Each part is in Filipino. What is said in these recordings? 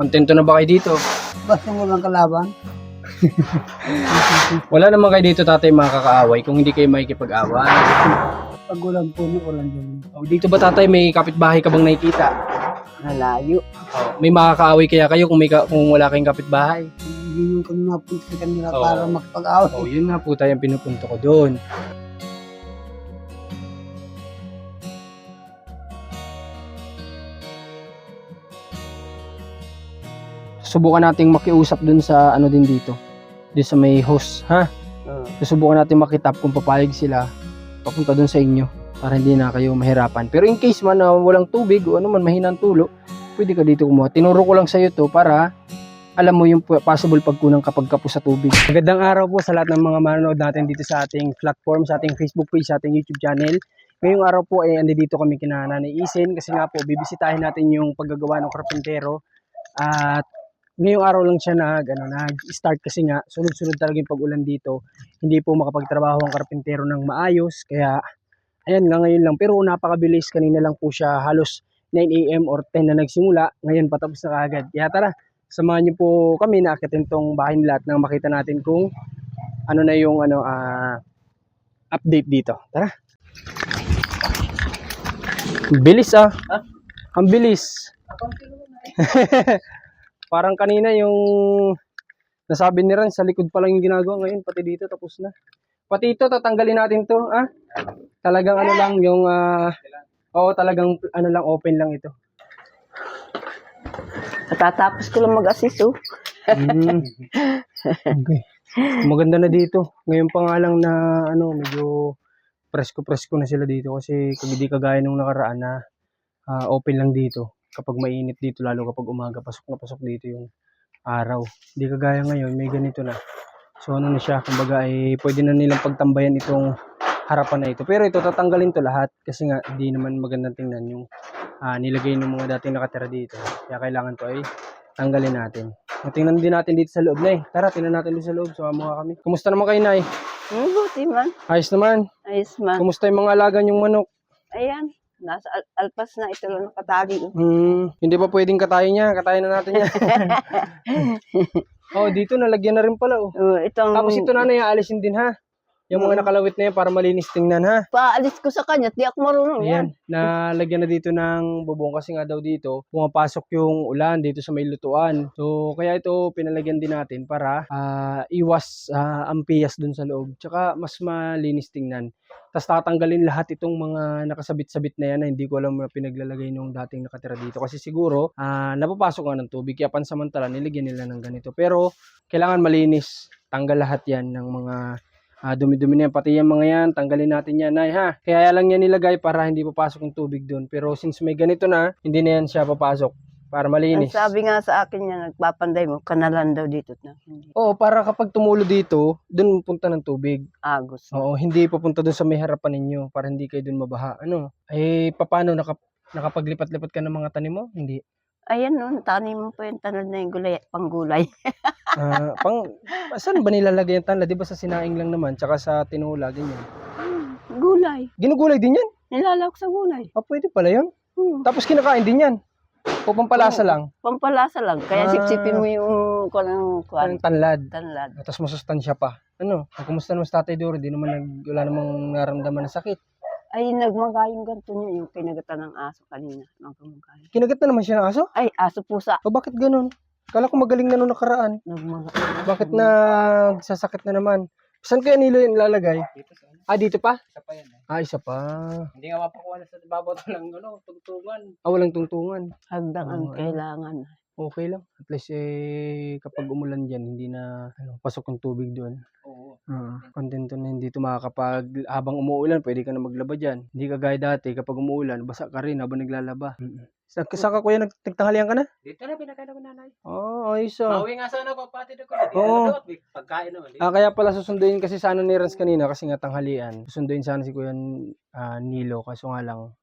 Kontento na ba kayo dito? Basta mo lang kalaban. Wala naman kayo dito tatay makakaaway kung hindi kayo makikipag-away. Pag ulan po niyo, ulan din. Oh, dito ba tatay may kapitbahay ka bang nakikita? Nalayo. Oh, may makakaaway kaya kayo kung, may ka- kung wala kayong kapitbahay? Hindi yung kami napunta sa kanila Oo. para makapag-away. Oh, yun nga po tayo ang pinupunto ko doon. Subukan nating makiusap dun sa ano din dito. Dun sa may host, ha? Oo. Susubukan natin makitap kung papayag sila papunta dun sa inyo para hindi na kayo mahirapan. Pero in case man na walang tubig o ano man mahinang tulo, pwede ka dito kumuha. Tinuro ko lang sa iyo to para alam mo yung possible pagkunang kapag kapo sa tubig. Magandang araw po sa lahat ng mga manonood natin dito sa ating platform, sa ating Facebook page, sa ating YouTube channel. Ngayong araw po ay andi dito kami kina Nanay Isin kasi nga po bibisitahin natin yung paggagawa ng karpentero at ngayong araw lang siya nag ano nag-start kasi nga sunod-sunod talaga yung pag-ulan dito. Hindi po makapagtrabaho ang karpentero ng maayos kaya ayan nga ngayon lang pero napakabilis kanina lang po siya halos 9 AM or 10 na nagsimula ngayon patapos na kaagad. Kaya tara samahan niyo po kami na akitin tong bahay nila at nang makita natin kung ano na yung ano ah, update dito. Tara. Bilis ah. Ang bilis. Parang kanina yung nasabi ni Ran sa likod pa lang yung ginagawa ngayon pati dito tapos na. Pati ito tatanggalin natin to, ah. Talagang ano lang yung ah Oo, talagang ano lang open lang ito. Katatapos ko lang mag-assist oh. Mm. Okay. Maganda na dito. Ngayon pa nga lang na ano, medyo presko-presko na sila dito kasi hindi kagaya nung nakaraan na ah, open lang dito. Kapag mainit dito, lalo kapag umaga, pasok na pasok dito yung araw. Hindi kagaya ngayon, may ganito na. So ano na siya, kumbaga ay pwede na nilang pagtambayan itong harapan na ito. Pero ito, tatanggalin to lahat kasi nga hindi naman magandang tingnan yung ah, nilagay ng mga dating nakatira dito. Kaya kailangan to ay tanggalin natin. Tingnan din natin dito sa loob na eh. Tara, tingnan natin dito sa loob. Sumama kami. Kumusta naman kayo, Nay? Hmm, buti man. Ayos naman. Ayos man. Kumusta yung mga alaga yung manok? Ayan. Nasa al- alpas na ito lang nakatali. oh. Hmm, hindi pa pwedeng katayin niya. Katayin na natin yan. oh, dito nalagyan na rin pala oh. Oh, itong Tapos ito na aalisin din ha. Yung mga nakalawit na yan para malinis tingnan ha. paalis ko sa kanya, di ako marunong yan. Ayan, nalagyan na dito ng bubong kasi nga daw dito, pumapasok yung ulan dito sa may lutuan. So, kaya ito pinalagyan din natin para ah, iwas ah, ang piyas dun sa loob. Tsaka mas malinis tingnan. Tapos tatanggalin lahat itong mga nakasabit-sabit na yan na hindi ko alam na pinaglalagay nung dating nakatira dito. Kasi siguro, ah, napapasok nga ng tubig. Kaya pansamantala, nilagyan nila ng ganito. Pero, kailangan malinis. Tanggal lahat yan ng mga Ah, dumi-dumi na yan. Pati yung mga yan, tanggalin natin yan, Nay, ha? Kaya lang yan nilagay para hindi papasok yung tubig doon. Pero since may ganito na, hindi na yan siya papasok para Ang malinis. sabi nga sa akin niya, nagpapanday mo, kanalan daw dito na. Hindi. Oo, para kapag tumulo dito, doon punta ng tubig. Agos. Oo, hindi papunta doon sa may harapan ninyo para hindi kayo doon mabaha. Ano? Eh, paano? Naka, nakapaglipat-lipat ka ng mga tanim mo? Hindi. Ayan no, tanim mo pa yung tanod na yung gulay, panggulay. Ah, pang, saan ba nilalagay yung tanla? Di ba sa sinaing lang naman, tsaka sa tinula, ganyan. Hmm, gulay. Ginugulay din yan? Nilalak sa gulay. Ah, pwede pala yun. Hmm. Tapos kinakain din yan. O pampalasa lang. Pampalasa lang. Kaya Ah. sipsipin mo yung kanang Parang kwan, tanlad. tanlad. Tapos masustansya pa. Ano? Ah, Kumusta naman si Tatay Doro? Di naman nag, wala namang naramdaman na sakit. Ay, nagmagayong ganito niya, yung kinagatan ng aso kanina. Nagmagayong. Kinagat na naman siya ng aso? Ay, aso pusa. O bakit ganun? Kala ko magaling na nung nakaraan. Nagmagayong. Bakit nagsasakit na naman? Saan kaya nilo yung lalagay? Dito sa ano? Ah, dito pa? Isa pa yan eh. Ah, isa pa. Hindi nga mapakuha na sa babaw to ng ano, tugtungan. Ah, walang tungtungan. Hagdang ang Oo, ayun. kailangan. Okay lang. At least eh, kapag umulan dyan, hindi na ano, pasok yung tubig doon. Oo. Uh, kontento na hindi ito makakapag habang umuulan pwede ka na maglaba dyan hindi kagaya dati kapag umuulan basa ka rin habang naglalaba sa, sa ka kuya nag- nagtanghalian ka na? Dito na pinakain ko nanay. Oo oh, ayos ah Mauwi nga sana ko pati ko. Oo. pagkain naman. Ah, kaya pala susunduin kasi sa ano ni Rans kanina kasi nga tanghalian susunduin sana si kuya ah, Nilo kaso nga lang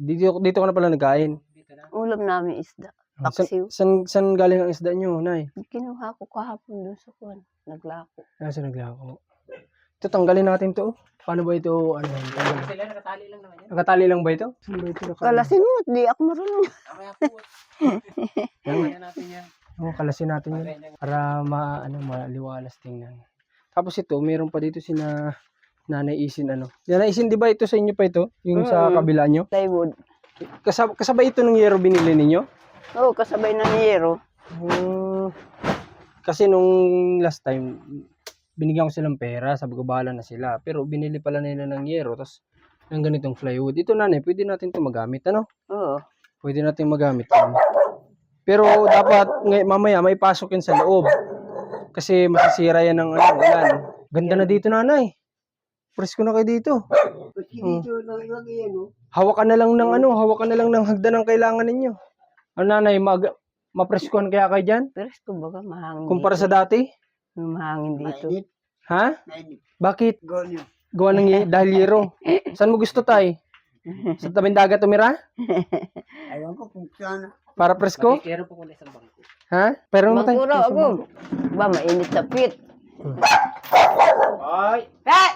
dito, dito ka na pala nagkain Dito na. Ulam namin isda. Ah, san, Paksiw. san, san galing ang isda nyo, Nay? Kinuha ko kahapon doon sa kwan. Naglako. Nasa naglako. Ito, tanggalin natin to. oh. Paano ba ito? Ano yan? Sila nakatali lang naman yan. Nakatali lang ba ito? Saan ba ito nakatali? Kalasin mo, di ako marunong. Kaya po. Kaya natin yan. Oo, kalasin natin yun. Para ma, ano, maliwalas tingnan. Tapos ito, meron pa dito si na Nanay Isin ano. Nanay Isin, di ba ito sa inyo pa ito? Yung sa Mm. kabila nyo? Plywood. Kasab kasabay ito nung yero binili ninyo? Oo, kasabay na ni Yero. Hmm. kasi nung last time, binigyan ko silang pera. Sabi ko, bahala na sila. Pero binili pala nila ng yero. Tapos, ng ganitong plywood. Ito nanay, pwede natin ito magamit. Ano? Oo. Pwede natin magamit. yan. Pero dapat ngay- mamaya may pasok yun sa loob. Kasi masisira yan ng ano, ulan. Ganda na dito nanay. Presko na kayo dito. Kasi dito lang lagi yan, oh. Hawakan na lang ng ano, hawakan na lang ng hagdan ng kailangan ninyo. Ano nanay, mag mapreskuhan kaya kayo dyan? Pero ito baga mahangin Kumpara dito. sa dati? Mahangin dito. Mainit, Ha? mainit. Bakit? Gonyo. Gawa ng dahil yero. Saan mo gusto tay? Sa tabing dagat tumira? Ayaw ko kung saan. Para presko? Makikero po kung isang bangko. Ha? Pero naman tayo. Magkura ako. Ba, mainit sa pit. Ay! Eh!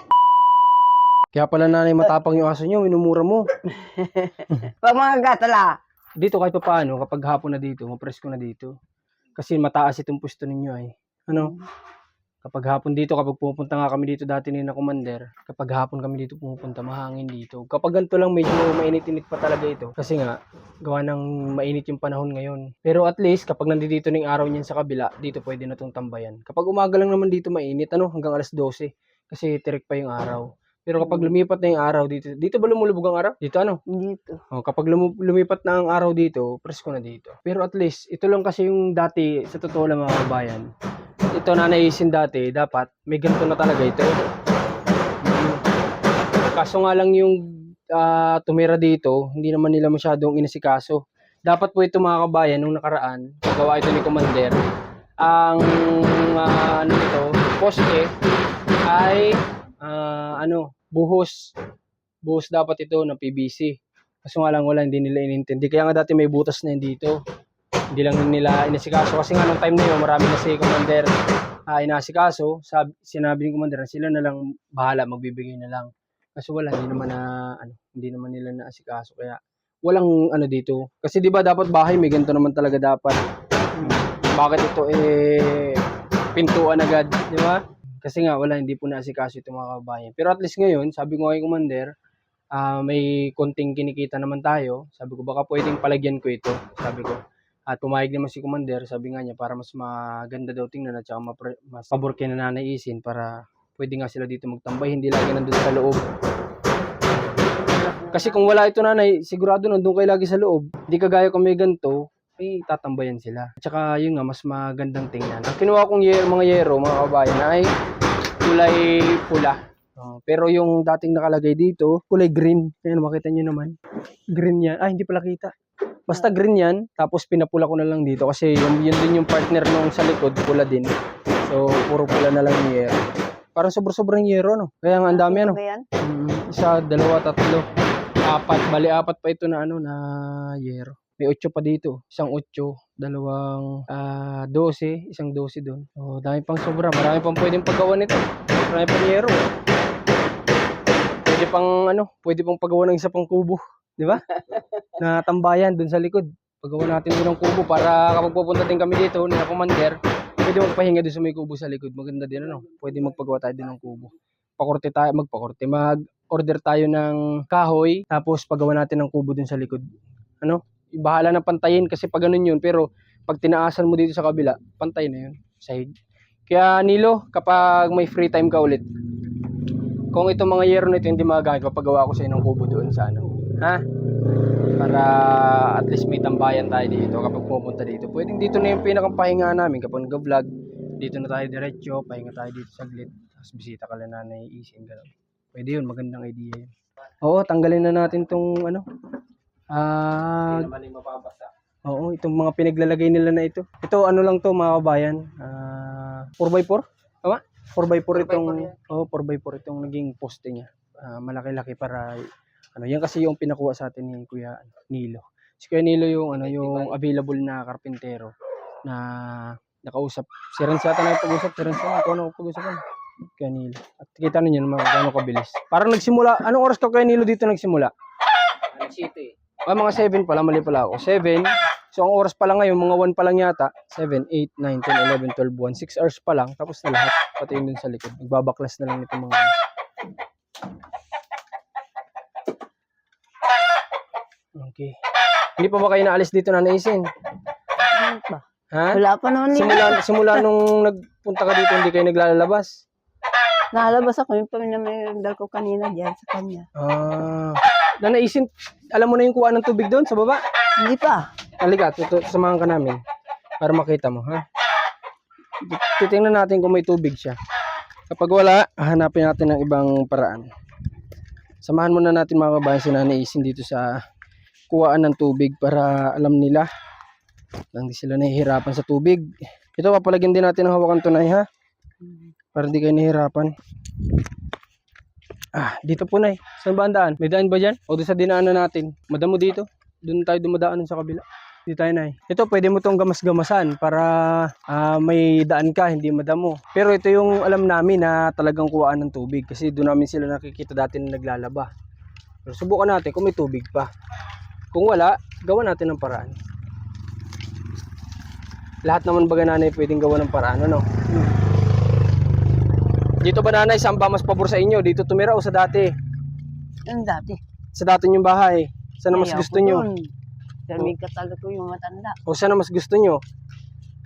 Kaya pala nanay matapang yung aso nyo, minumura mo. Pag mga gatala. Dito kahit paano, kapag hapon na dito, mapresko na dito. Kasi mataas itong pwesto ninyo ay. Ano? Kapag hapon dito, kapag pupunta nga kami dito dati ni na commander, kapag hapon kami dito pumupunta, mahangin dito. Kapag ganito lang medyo mainit-init pa talaga ito. Kasi nga, gawa ng mainit yung panahon ngayon. Pero at least, kapag nandito na yung araw niyan sa kabila, dito pwede na itong tambayan. Kapag umaga lang naman dito mainit, ano, hanggang alas 12. Kasi tirik pa yung araw. Pero kapag lumipat na yung araw dito, dito ba lumulubog ang araw? Dito ano? Dito. Oh, kapag lumu- lumipat na ang araw dito, presko na dito. Pero at least, ito lang kasi yung dati, sa totoo lang mga kabayan, ito na naisin dati, dapat may ganito na talaga ito. Mm. Kaso nga lang yung ah, tumira dito, hindi naman nila masyadong inasikaso. Dapat po ito mga kabayan, nung nakaraan, gawa ito ni Commander, ang ah, ano ito, poste ay ah, ano, buhos. Buhos dapat ito ng PVC. Kaso nga lang wala, hindi nila inintindi. Kaya nga dati may butas na yun dito. Hindi lang nila inasikaso. Kasi nga nung time na yun, marami na si Commander uh, inasikaso. Sabi, sinabi ni Commander na sila na lang bahala, magbibigay na lang. Kaso wala, hindi naman na, ano, hindi naman nila naasikaso. Kaya walang ano dito. Kasi di ba dapat bahay, may ganito naman talaga dapat. Bakit ito eh pintuan agad, di ba? Kasi nga wala, hindi po naasikaso ito mga kabayan. Pero at least ngayon, sabi ko kay Commander, ah, may konting kinikita naman tayo. Sabi ko baka pwedeng palagyan ko ito. Sabi ko. At pumayag naman si Commander, sabi nga niya para mas maganda daw tingnan at saka mas pabor kay nanaisin para pwede nga sila dito magtambay, hindi lagi nandun sa loob. Kasi kung wala ito nanay, sigurado nandun kayo lagi sa loob. Hindi kagaya kung may ganito, ay tatambayan sila. At saka yun nga, mas magandang tingnan. Ang kinuha kong yero, mga yero, mga kabayan, ay kulay pula. Oh, pero yung dating nakalagay dito, kulay green. Ayan, makita nyo naman. Green yan. Ah, hindi pala kita. Basta green yan, tapos pinapula ko na lang dito kasi yun, yun din yung partner nung sa likod, pula din. So, puro pula na lang yung yero. Parang sobra-sobrang yero, no? Kaya nga, ang dami, ano? Yan? Mm, isa, dalawa, tatlo, apat, bali apat pa ito na ano na yero. May 8 pa dito, isang 8, dalawang ah 12, isang 12 doon. Oh, dami pang sobra, marami pang pwedeng paggawa nito. Marami pang yero. Pwede pang ano, pwede pang paggawa ng isa pang kubo, di ba? na tambayan doon sa likod. Paggawa natin doon ng kubo para kapag pupunta din kami dito ni na commander, pwede magpahinga doon sa may kubo sa likod. Maganda din ano, pwede magpagawa tayo din ng kubo pakorte tayo, magpakorte, mag-order tayo ng kahoy, tapos pagawa natin ng kubo dun sa likod. Ano? Bahala na pantayin kasi pag ganun yun, pero pag tinaasan mo dito sa kabila, pantay na yun. Side. Kaya Nilo, kapag may free time ka ulit, kung itong mga yero na ito hindi magagamit, papagawa ko sa ng kubo doon sa ano. Ha? Para at least may tambayan tayo dito kapag pupunta dito. Pwedeng dito na yung pinakapahinga namin kapag nag-vlog. Dito na tayo diretso, pahinga tayo dito saglit. Tapos bisita ka lang nanay isin gano'n. Pwede yun, magandang idea yun. Oo, tanggalin na natin tong ano. Ah, Naman yung mababasa. oo, itong mga pinaglalagay nila na ito. Ito ano lang to mga kabayan. Ah, 4x4? Tama? 4x4 itong, oh, 4x4 itong naging poste niya. Ah, malaki-laki para ano, yan kasi yung pinakuha sa atin ni Kuya ano, Nilo. Si Kuya Nilo yung ano, yung available na karpintero na nakausap. Si Renz yata na pag-usap. Si Renz na ako na pag-usapan. Kuya Nilo. At kita ninyo naman kung gaano kabilis. Parang nagsimula, anong oras ka Kuya Nilo dito nagsimula? Ano city? Ah, mga 7 pala, mali pala ako. 7. So, ang oras pa lang ngayon, mga 1 pa lang yata. 7, 8, 9, 10, 11, 12, 1. 6 hours pa lang. Tapos na lahat. Pati yung dun sa likod. Nagbabaklas na lang ito mga. Okay. Hindi pa ba kayo naalis dito na naisin? Ano pa? Ha? Wala pa naman nila. Simula, simula nung nagpunta ka dito, hindi kayo naglalabas? Nalabas ako yung paminamay ko kanina dyan sa kanya. Ah. Na naisin, alam mo na yung kuha ng tubig doon sa baba? Hindi pa. Halika, tutu- samahan ka namin para makita mo, ha? Titingnan natin kung may tubig siya. Kapag wala, hanapin natin ng ibang paraan. Samahan muna natin mga kabayan si Nanay Isin dito sa kuhaan ng tubig para alam nila na hindi sila nahihirapan sa tubig. Ito, papalagyan din natin ng hawakan tunay, ha? Para hindi kayo nahihirapan. Ah, dito po, Nay. Saan ba ang daan? May daan ba dyan? O doon sa dinaanan natin? Madamo dito? Doon tayo dumadaan sa kabila. Dito tayo, Nay. Ito, pwede mo tong gamas-gamasan para ah, may daan ka, hindi madamo. Pero ito yung alam namin na talagang kuhaan ng tubig kasi doon namin sila nakikita dati na naglalaba. Pero subukan natin kung may tubig pa. Kung wala, gawa natin ng paraan. Lahat naman baga nanay pwedeng gawa ng paraan, ano? Dito ba nanay, saan ba mas pabor sa inyo? Dito tumira o sa dati? Yung dati. Sa dati yung bahay? Saan na mas Ayaw gusto ko nyo? dun. Dami kataga ko yung matanda. O saan na mas gusto nyo?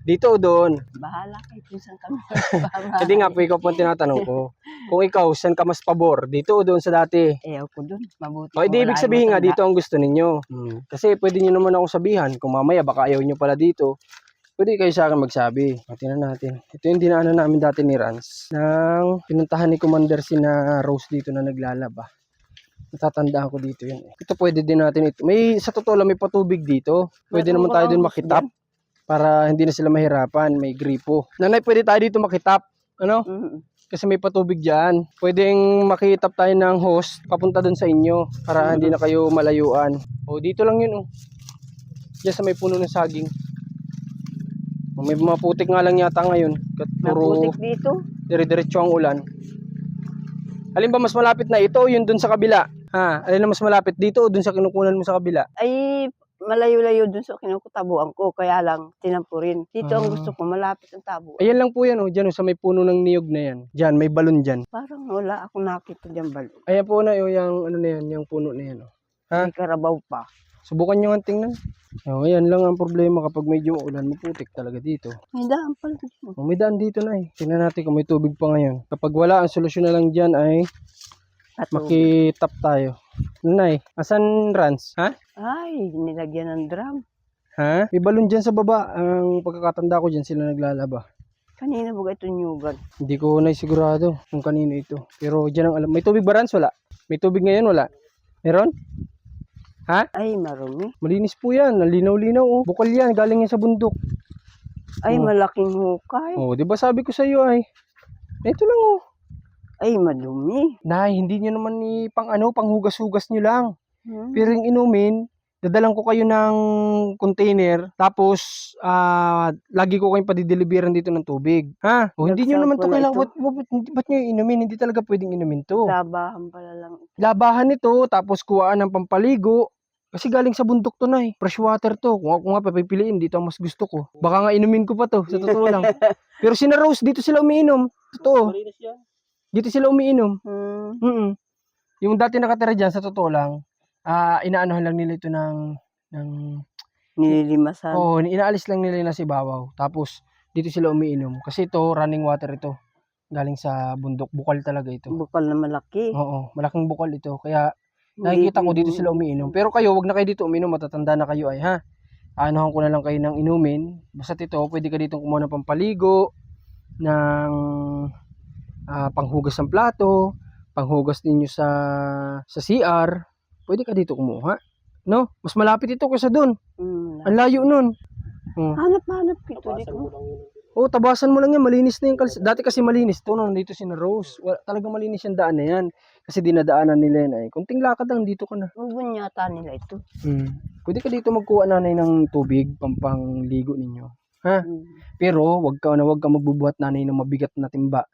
Dito o doon? Bahala kayo kung saan kami. Hindi nga po ikaw po ang tinatanong ko. Kung ikaw, saan ka mas pabor? Dito o doon sa dati? Ayaw ko dun. Mabuti. O, hindi kung ibig wala sabihin nga, matanda. dito ang gusto ninyo. Hmm. Kasi pwede nyo naman akong sabihan. Kung mamaya baka ayaw nyo pala dito, pwede kayo sa akin magsabi. O, tingnan natin. Ito yung dinaanan namin dati ni Rans. Nang pinuntahan ni Commander si na Rose dito na naglalaba. Natatandaan ko dito yun. eh. Ito pwede din natin ito. May, sa totoo lang, may patubig dito. Pwede naman tayo gusto makitap. Para hindi na sila mahirapan. May gripo. Nanay, pwede tayo dito makitap. Ano? Kasi may patubig dyan. Pwedeng makitap tayo ng host papunta dun sa inyo para hindi na kayo malayuan. O dito lang yun oh. Diyan sa may puno ng saging. May mga putik nga lang yata ngayon. Kat puro Maputik dito. dire-diretso ang ulan. Alin ba mas malapit na ito o yun dun sa kabila? Ha? Alin na mas malapit dito o dun sa kinukunan mo sa kabila? Ay, malayo-layo dun sa kinukutabuan ko. Kaya lang, tinampo rin. Dito ang Ah. gusto ko, malapit ang tabo. Ayan lang po yan oh. Diyan oh, sa may puno ng niyog na yan. Diyan, may balon dyan. Parang wala akong nakita dyan balo. Ayan po na yung, yung ano na yan, yung puno na yan oh. Ha? May karabaw pa. Subukan nyo nga tingnan. Oh, ayan lang ang problema kapag medyo ulan, maputik talaga dito. May daan pala dito. Oh, may daan dito na eh. Tingnan natin kung may tubig pa ngayon. Kapag wala, ang solusyon na lang dyan ay At makitap tayo. Nanay, asan Rans? Ha? Ay, nilagyan ng drum. Ha? May balon dyan sa baba. Ang pagkakatanda ko dyan sila naglalaba. Kanina ba ito nyugan? Hindi ko na sigurado kung kanino ito. Pero dyan ang alam. May tubig ba Rans? Wala. May tubig ngayon? Wala. Meron? Ay, marumi. Malinis po yan. Nalinaw-linaw oh. Bukal yan. Galing yan sa bundok. Ay, Oh. malaking hukay. Oh, di ba sabi ko sa iyo ay. Ito lang oh. Ay, madumi. Nay, hindi nyo naman ni pang ano, pang hugas-hugas nyo lang. Hmm. Pero yung inumin, dadalang ko kayo ng container, tapos ah, lagi ko kayong padideliveran dito ng tubig. Ha? O, hindi nyo naman to kailangan, ba't, ba't, ba't nyo inumin? Hindi talaga pwedeng inumin to. Labahan pala lang. Labahan ito, tapos kuhaan ng pampaligo. Kasi galing sa bundok to na Fresh water to. Kung ako nga papipiliin, dito ang mas gusto ko. Baka nga inumin ko pa to, sa totoo lang. Pero si na Rose, dito sila umiinom. Totoo. Dito sila umiinom. Hmm. Mm Yung dati nakatira dyan, sa totoo lang, ah inaanohan lang nila ito ng, ng Nililimasan. oh, inaalis lang nila na si Bawaw. Tapos, dito sila umiinom. Kasi ito, running water ito. Galing sa bundok. Bukal talaga ito. Bukal na malaki. Oo, malaking bukal ito. Kaya, nakikita ko dito sila umiinom. Pero kayo, wag na kayo dito umiinom. Matatanda na kayo ay, ha? Aanohan ko na lang kayo ng inumin. Basta ito, pwede ka dito kumuha ng pampaligo, ng ah, panghugas ng plato, panghugas ninyo sa sa CR, pwede ka dito kumuha. No? Mas malapit ito kaysa doon. Hmm. Ang layo nun. Hmm. Hanap-hanap ito dito. Oh, tabasan mo lang yan. Malinis na yung kalsada. Dati kasi malinis to. No? Dito si na Rose. Talagang malinis yung daan na yan. Kasi dinadaanan nila yan ay. Kunting lakad lang, dito ka na. Yata nila ito. Hmm. Pwede ka dito magkuha nanay ng tubig pampang ligo ninyo. Ha? Hmm. Pero wag ka na wag ka magbubuhat nanay ng mabigat na timba.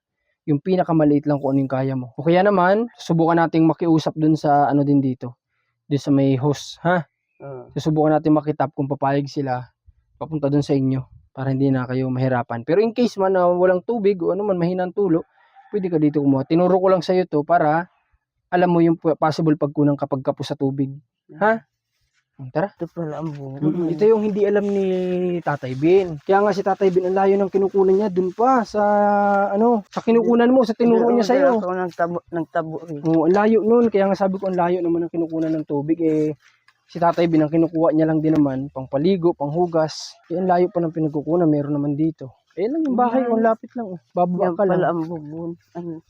Yung pinakamaliit lang kung ano yung kaya mo. O kaya naman, subukan nating makiusap dun sa ano din dito. Dun sa may host, ha? Oo. Susubukan natin makitap kung papayag sila papunta dun sa inyo para hindi na kayo mahirapan. Pero in case man na walang tubig o ano man mahinang tulo, pwede ka dito kumuha. Tinuro ko lang sa iyo to para alam mo yung possible pagkunang kapag kapo sa tubig. Ha? Tara. Ito pala ang. Mm, Ito yung hindi alam ni Tatay Bin. Kaya nga si Tatay Bin, ang layo ng kinukunan niya dun pa sa ano, sa kinukunan mo, sa tinuro niya sa iyo. Ako nagtabo, nagtabo rin. Oo, ang layo nun. Kaya nga sabi ko, ang layo naman ng kinukunan ng tubig. Eh, si Tatay Bin, ang kinukuha niya lang din naman, pang paligo, pang hugas. Eh, ang layo pa ng pinagkukunan, meron naman dito. Eh, lang yung bahay, ang lapit lang. Oh. Bababa Yan ka pala lang. ang bubon. Ano?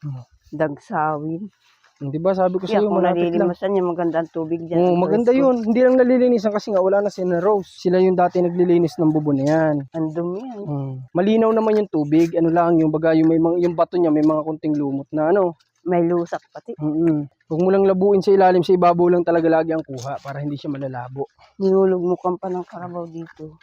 Hmm. Dagsawin. Di ba sabi ko sa iyo, malapit lang. niya, maganda ang tubig. Oo, Ang maganda presko. yun. Hindi lang nalilinisan kasi nga wala na si na Rose. Sila yung dati naglilinis ng bubon na yan. Ang dumi yan. Mm. Malinaw naman yung tubig. Ano lang yung baga yung may mga, yung bato niya may mga kunting lumot na ano. May lusak pati. Mm. Huwag mo lang labuin sa ilalim sa ibabaw lang talaga lagi ang kuha para hindi siya malalabo. Kang pa ng karabaw dito.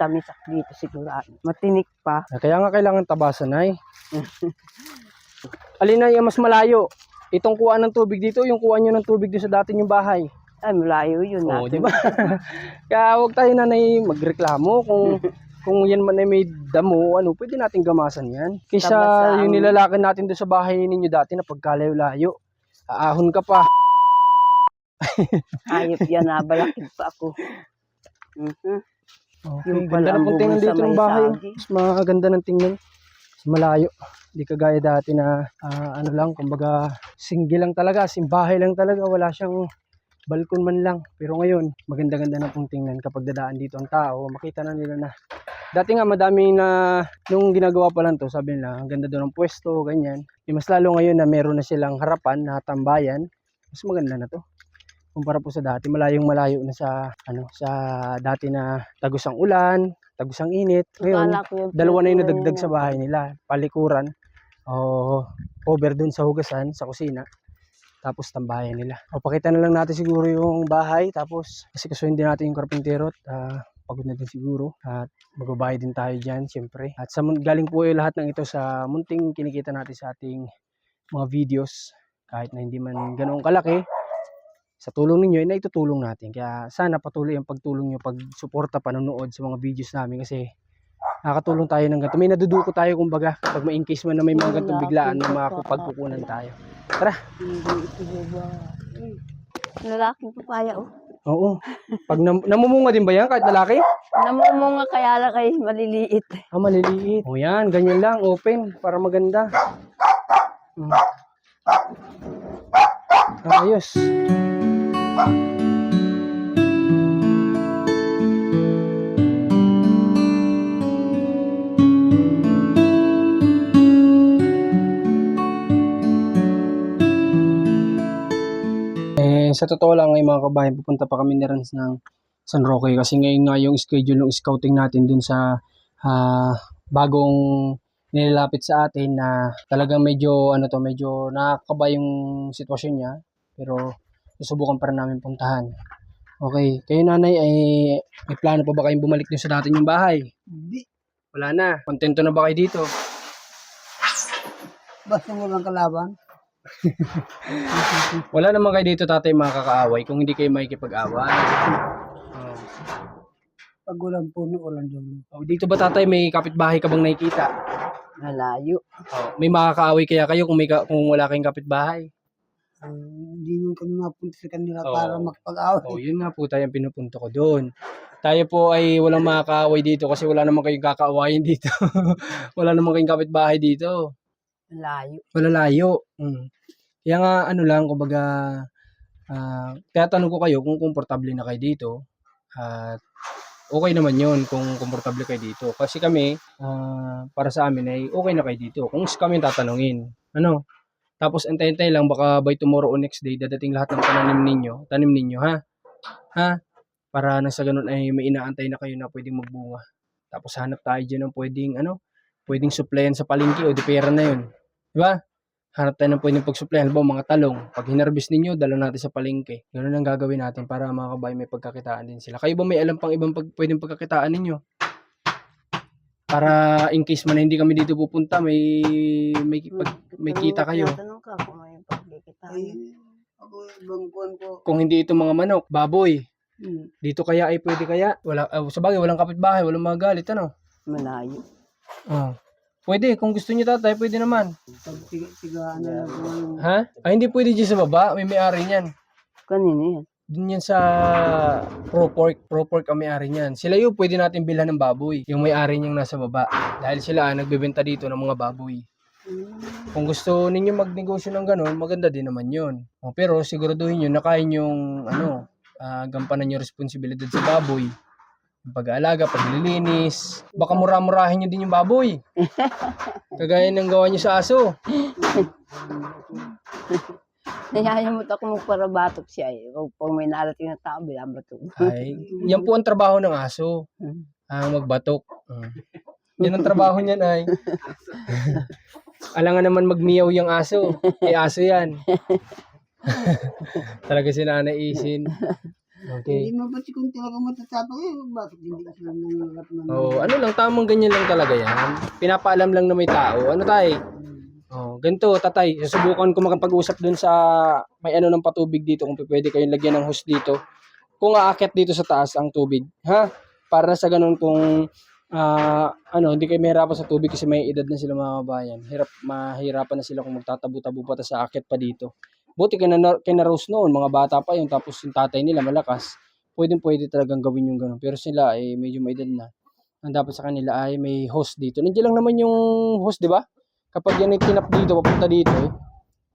Tamisak dito sigurado. Matinik pa. Ah, Kaya nga kailangan tabasan ay. Alin na yung mas malayo? Itong kuha ng tubig dito, yung kuha nyo ng tubig doon sa dati yung bahay. Ay, malayo yun Oo, natin. di ba? Kaya huwag tayo nanay magreklamo kung kung yan man ay may damo, ano, pwede nating gamasan yan. Kaysa Tabasan. yung nilalakad natin doon sa bahay ninyo dati na pagkalayo-layo. Aahon ka pa. Hayop yan, nabalakid pa ako. Mhm. Okay, Yung pala ng ang bubong sa dito ng may bahay. sagi. Mas maganda ng tingnan. Mas malayo. Hindi kagaya dati na ah, ano lang, kumbaga single lang talaga, simbahay lang talaga, wala siyang balkon man lang. Pero ngayon, maganda-ganda na pong tingnan kapag dadaan dito ang tao, makita na nila na Dati nga madami na nung ginagawa pa lang to, sabi nila, ang ganda doon ng pwesto, ganyan. Yung mas lalo ngayon na meron na silang harapan na tambayan, mas maganda na to. Kumpara po sa dati, malayong malayo na sa ano, sa dati na tagos ang ulan, tagos ang init. Ngayon, dalawa na yung nadagdag sa bahay nila. Palikuran, o over dun sa hugasan, sa kusina. Tapos tambayan nila. O pakita na lang natin siguro yung bahay. Tapos kasi kasuhin din natin yung karpintero. At ah, pagod na din siguro. At magbabayad din tayo dyan, siyempre. At sa galing po yung lahat ng ito sa munting kinikita natin sa ating mga videos. Kahit na hindi man ganoong kalaki. Sa tulong ninyo, ay naitutulong natin. Kaya sana patuloy ang pagtulong nyo, pagsuporta, panonood sa mga videos namin. Kasi nakakatulong tayo ng ganito. May naduduko tayo kumbaga pag may in case man na may mga ganitong biglaan na makakapagkukunan tayo. Ba? Lalaking papaya, oh. Oo. Pag nam- namumunga din ba yan kahit lalaki? Namumunga kaya lang kay maliliit. Ah, maliliit. O yan, ganyan lang, open, para maganda. Mm. Ayos. Eh, sa totoo lang ay mga kabayan, pupunta pa kami ni Rans ng San Roque kasi ngayon nga yung schedule ng scouting natin dun sa ah, bagong nilalapit sa atin na talagang medyo ano to medyo nakakaba yung sitwasyon niya pero susubukan pa rin namin puntahan. Okay, kayo nanay ay may plano pa ba kayong bumalik din sa dati yung bahay? Hindi. Wala na. Kontento na ba kayo dito? Basta walang kalaban. Wala naman kayo dito tatay makakaaway kung hindi kayo makikipag-away. Oh. Pag walang puno, walang dulo. Oh, dito ba tatay may kapitbahay ka bang nakikita? Malayo. Oh, may makakaaway kaya kayo kung may ka- kung wala kayong kapitbahay? Ah, Hindi mo kami mapunta sa kanila Oo. para makipag-away. Oh, yun nga po tayo ang pinupunto ko doon. Tayo po ay walang makakaaway dito kasi wala naman kayong kakaawayin dito. wala naman kayong kapitbahay dito. Malayo. Malalayo. Mm. Kaya nga ano lang, kumbaga, ah kaya tanong ko kayo kung komportable na kayo dito. At okay naman yun kung komportable kayo dito. Kasi kami, ah, para sa amin ay okay na kayo dito. Kung kami tatanungin. Ano? Tapos antay-antay lang, baka by tomorrow o next day, dadating lahat ng pananim ninyo. Tanim ninyo, ha? Ha? Para na sa ganun ay may inaantay na kayo na pwedeng magbunga. Tapos hanap tayo dyan ng pwedeng, ano, pwedeng supplyan sa palengke o di pera na yun. Di ba? Hanap tayo ng pwedeng pag-supply. Halimbawa, mga talong. Pag hinarbis ninyo, dala natin sa palengke. Ganun ang gagawin natin para mga kabayan may pagkakitaan din sila. Kayo ba may alam pang ibang pag, pwedeng pagkakitaan ninyo? Para in case man hindi kami dito pupunta, may may, pag, may kita kayo. Tanong ka kung may pagkikita. Ay, ako ibang ko. Kung hindi ito mga manok, baboy, Hmm. dito kaya ay pwede kaya? Wala, uh, sa bagay, walang kapitbahay, walang magalit, ano? Malayo. Oh. Pwede, kung gusto niyo tatay, pwede naman. Pag tiga, lang kung ano. Ha? Ay, hindi pwede dyan sa baba, may may-ari niyan. Kanino yan? Dun yan sa Pro Pork. Pro Pork ang may-ari niyan. Sila yung pwede natin bilhan ng baboy. Yung may-ari niyang nasa baba. Dahil sila ang nagbebenta dito ng mga baboy. Kung gusto ninyo magnegosyo ng ganun, maganda din naman yun. O, pero siguraduhin nyo na kaya yung ano, ah, gampanan yung responsibilidad sa baboy. Pag-aalaga, paglilinis. Baka mura-murahin nyo din yung baboy. Kagaya ng gawa nyo sa aso. Nayayamot ako magparabatok siya eh. Kung pag may narating na tao, binabatok. Ay, yan po ang trabaho ng aso. Hmm. Ang magbatok. Mm. Yan ang trabaho niyan ay. Alangan naman magmiyaw yung aso. Eh aso yan. Talaga si Nanay Isin. Okay. Hindi mo ba kung talaga matatapang eh, bakit hindi ka sila nangangarap na Oh, ano lang tamang ganyan lang talaga yan. Pinapaalam lang na may tao. Ano tay? Oh, ganito tatay. Susubukan ko makapag-usap dun sa may ano ng patubig dito kung pwede kayong lagyan ng hose dito. Kung aakyat dito sa taas ang tubig, ha? Para sa ganun kung ah, ano, hindi kayo mahirapan sa tubig kasi may edad na sila mga kabayan. Hirap, mahirapan na sila kung magtatabu-tabu pa sa akyat pa dito. Buti kina, kina Rose noon, mga bata pa yun, tapos yung tatay nila malakas. Pwedeng pwede talagang gawin yung ganun. Pero sila ay medyo may edad na. Ang dapat sa kanila ay may host dito. Nandiyan lang naman yung host, di ba? Kapag yan ay tinap dito, papunta dito,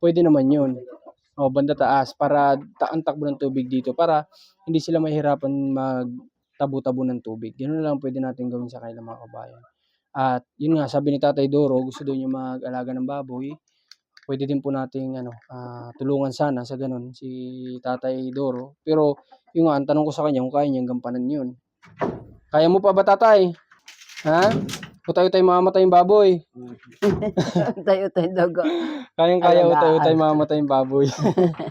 pwede naman yun. O, banda taas para ta ang takbo ng tubig dito para hindi sila mahirapan mag tabu-tabu ng tubig. Ganun lang pwede natin gawin sa kanila mga kabayan. At yun nga, sabi ni Tatay Doro, gusto daw niya mag-alaga ng baboy. Pwede din po nating ano, ah, tulungan sana sa ganun si Tatay Doro. Pero yung nga, ang tanong ko sa kanya kung kaya niyang gampanan yun. Kaya mo pa ba tatay? Ha? O tayo tayo mamamatay yung baboy. Tayo-tayo daga. Kayang kaya o tayo tayo mamamatay yung baboy.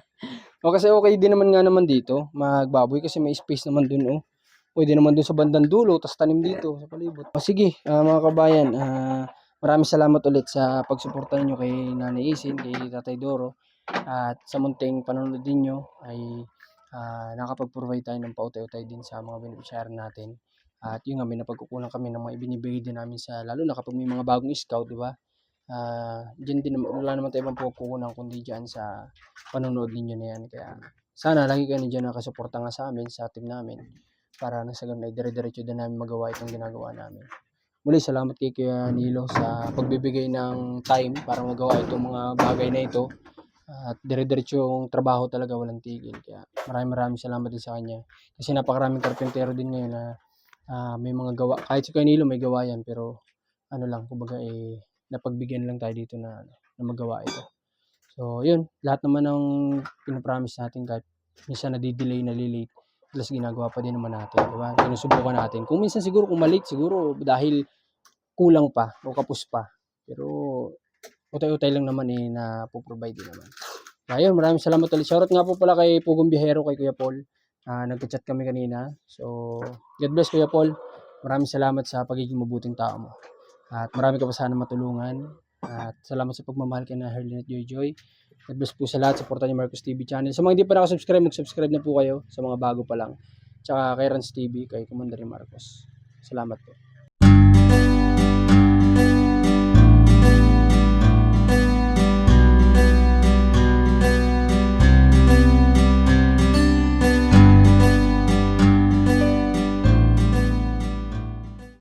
o kasi okay din naman nga naman dito, magbaboy kasi may space naman dun oh. Pwede naman dun sa bandang dulo, tas tanim dito sa palibot. O sige, ah, mga kabayan, ah, maraming salamat ulit sa pagsuporta niyo kay Nanay Isin, kay Tatay Doro. At sa munting panonood ninyo ay ah, nakapag-provide tayo ng pautay-utay din sa mga beneficiary natin. At yun nga, may napagkukulang kami ng mga ibinibigay din namin sa, lalo na kapag may mga bagong scout, di ba? Ah, diyan din wala naman tayo ibang pagkukulang kundi dyan sa panonood ninyo na yan. Kaya sana lagi kayo nandiyan nakasuporta nga sa amin, sa team namin para na sa ganun dire-diretso din namin magawa itong ginagawa namin. Muli, salamat kay Kuya Nilo sa pagbibigay ng time para magawa itong mga bagay na ito. At dire-diretso yung trabaho talaga, walang tigil. Kaya maraming maraming salamat din sa kanya. Kasi napakaraming karpentero din ngayon na ah, may mga gawa. Kahit si Kuya Nilo may gawa yan, pero ano lang, kumbaga eh, napagbigyan lang tayo dito na, na magawa ito. So, yun. Lahat naman ng pinapromise natin kahit minsan nadidelay, nalilate plus ginagawa pa din naman natin, di ba? Sinusubukan natin. Kung minsan siguro kung mali, siguro dahil kulang pa o kapos pa. Pero utay-utay lang naman eh na po-provide naman. Ayun, maraming salamat ulit. Shoutout nga po pala kay Pugong Bihero, kay Kuya Paul. Ah, nagka-chat kami kanina. So, God bless Kuya Paul. Maraming salamat sa pagiging mabuting tao mo. At marami ka pa sana matulungan. At salamat sa pagmamahal kay na Herlin at Joy Joy. God bless po sa lahat. Supportan niyo Marcos TV channel. Sa mga hindi pa nakasubscribe, mag-subscribe na po kayo. Sa mga bago pa lang. Tsaka kay Rans TV, kay Commander Marcos. Salamat po.